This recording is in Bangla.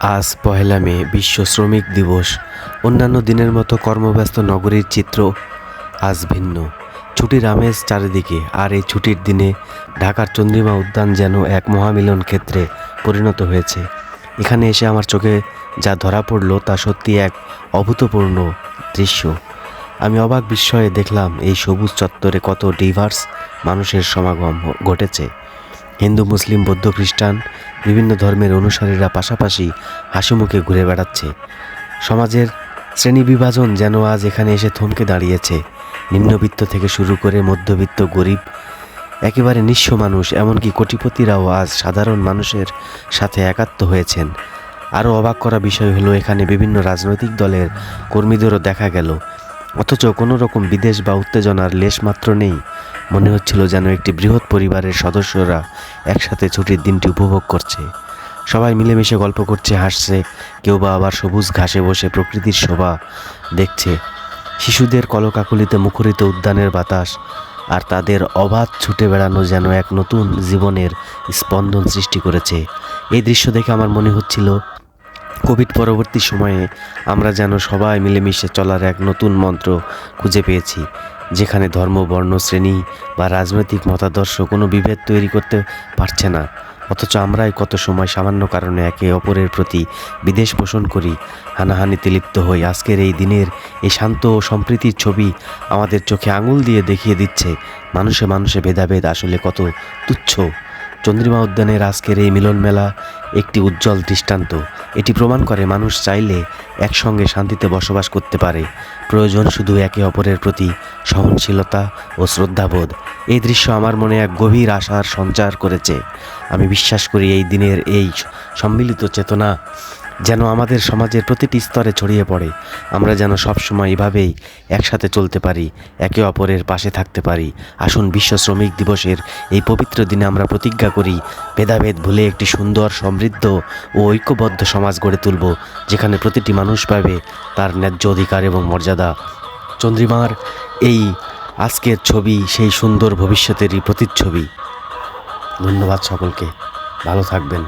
আজ পহেলা মে, বিশ্ব শ্রমিক দিবস। অন্যান্য দিনের মতো কর্মব্যস্ত নগরীর চিত্র আজ ভিন্ন। ছুটির আমেজ চারিদিকে, আর এই ছুটির দিনে ঢাকার চন্দ্রিমা উদ্যান যেন এক মহামিলন ক্ষেত্রে পরিণত হয়েছে। এখানে এসে আমার চোখে যা ধরা পড়ল তা সত্যি এক অভূতপূর্ণ দৃশ্য। আমি অবাক বিস্ময়ে দেখলাম এই সবুজ চত্বরে কত ডিভার্স মানুষের সমাগম ঘটেছে। হিন্দু, মুসলিম, বৌদ্ধ, খ্রিস্টান বিভিন্ন ধর্মের অনুসারীরা পাশাপাশি হাসিমুখে ঘুরে বেড়াচ্ছে। সমাজের শ্রেণি বিভাজন যেন আজ এখানে এসে থমকে দাঁড়িয়েছে। নিম্নবিত্ত থেকে শুরু করে মধ্যবিত্ত গরিব, একেবারে নিঃস্ব মানুষ, এমনকি কোটিপতিরাও আজ সাধারণ মানুষের সাথে একাত্ম হয়েছেন। আরও অবাক করা বিষয় হলো, এখানে বিভিন্ন রাজনৈতিক দলের কর্মীদেরও দেখা গেল। অথচ কোনো রকম বিদেশ বা উত্তেজনার লেশমাত্র নেই। মনে হচ্ছিল যেন একটি বৃহৎ পরিবারের সদস্যরা একসাথে ছুটির দিনটি উপভোগ করছে। সবাই মিলেমিশে গল্প করছে, হাসছে, কেউ বা আবার সবুজ ঘাসে বসে প্রকৃতির শোভা দেখছে। শিশুদের কলকাকুলিতে মুখরিত উদ্যানের বাতাস আর তাদের অবাধ ছুটে বেড়ানো যেন এক নতুন জীবনের স্পন্দন সৃষ্টি করেছে। এই দৃশ্য দেখে আমার মনে হচ্ছিল কোভিড পরবর্তী সময়ে আমরা যেন সবাই মিলেমিশে চলার এক নতুন মন্ত্র খুঁজে পেয়েছি, যেখানে ধর্ম, বর্ণ, শ্রেণি বা রাজনৈতিক মতাদর্শ কোনো বিভেদ তৈরি করতে পারছে না। অথচ আমরাই কত সময় সামান্য কারণে একে অপরের প্রতি বিদেশ পোষণ করি, হানাহানিতে লিপ্ত হই। আজকের এই দিনের এই শান্ত ও সম্প্রীতির ছবি আমাদের চোখে আঙুল দিয়ে দেখিয়ে দিচ্ছে, মানুষে মানুষে ভেদাভেদ আসলে কত তুচ্ছ। চন্দ্রিমা উদ্যানের আজকের এই মিলন মেলা একটি উজ্জ্বল দৃষ্টান্ত। এটি প্রমাণ করে মানুষ চাইলে একসঙ্গে শান্তিতে বসবাস করতে পারে। প্রয়োজন শুধু একে অপরের প্রতি সহনশীলতা ও শ্রদ্ধাবোধ। এই দৃশ্য আমার মনে এক গভীর আশার সঞ্চার করেছে। আমি বিশ্বাস করি এই দিনের এই সম্মিলিত চেতনা যেন আমাদের সমাজের প্রতিটি স্তরে ছড়িয়ে পড়ে। আমরা যেন সবসময় এভাবেই একসাথে চলতে পারি, একে অপরের পাশে থাকতে পারি। আসুন বিশ্ব শ্রমিক দিবসের এই পবিত্র দিনে আমরা প্রতিজ্ঞা করি, ভেদাভেদ ভুলে একটি সুন্দর, সমৃদ্ধ ও ঐক্যবদ্ধ সমাজ গড়ে তুলব, যেখানে প্রতিটি মানুষ পাবে তার ন্যায্য অধিকার এবং মর্যাদা। চন্দ্রিমার এই আজকের ছবি সেই সুন্দর ভবিষ্যতেরই প্রতিচ্ছবি। ধন্যবাদ সকলকে। ভালো থাকবেন।